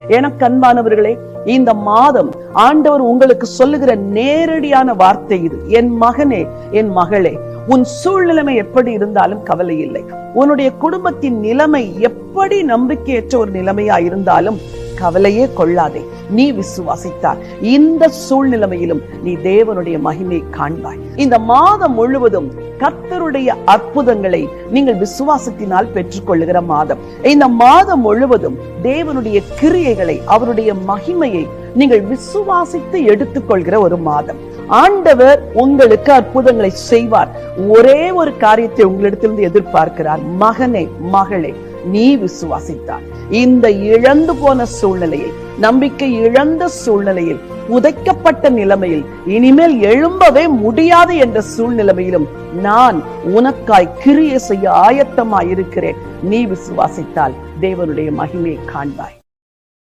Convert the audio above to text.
எனக்கு அன்பானவர்களே இந்த மாதம் ஆண்டவர் உங்களுக்கு சொல்லுகிற நேரடியான வார்த்தை இது. என் மகனே என் மகளே உன் சூழ்நிலைமை எப்படி இருந்தாலும் கவலை இல்லை. உன்னுடைய குடும்பத்தின் நிலைமை எப்படி நம்பிக்கையற்ற ஒரு நிலைமையா இருந்தாலும் கவலையே கொள்ளாதே. நீ விசுவாசித்தால் இந்த சூழ்நிலைமையிலும் நீ தேவனுடைய மகிமை காண்பாய். இந்த மாதம் முழுவதும் கர்த்தருடைய அற்புதங்களை நீங்கள் விசுவாசத்தினால் பெற்றுக்கொள்ளுகிற மாதம். இந்த மாதம் முழுவதும் தேவனுடைய கிரியைகளை அவருடைய மகிமையை நீங்கள் விசுவாசித்து எடுத்துக்கொள்கிற ஒரு மாதம். ஆண்டவர் உங்களுக்கு அற்புதங்களை செய்வார். ஒரே ஒரு காரியத்தை உங்களிடத்திலிருந்து எதிர்பார்க்கிறார். மகனே மகளே நீ விசுவாசித்தாய். இந்த இழந்து போன சூழ்நிலையில் நம்பிக்கை இழந்த சூழ்நிலையில் உதைக்கப்பட்ட நிலைமையில் இனிமேல் எழும்பவே முடியாது என்ற சூழ்நிலைமையிலும் நான் உனக்காய் கிரியை செய்ய ஆயத்தமாய் இருக்கிறேன் நீ விசுவாசித்தால் தேவனுடைய மகிமையை காண்பாய்.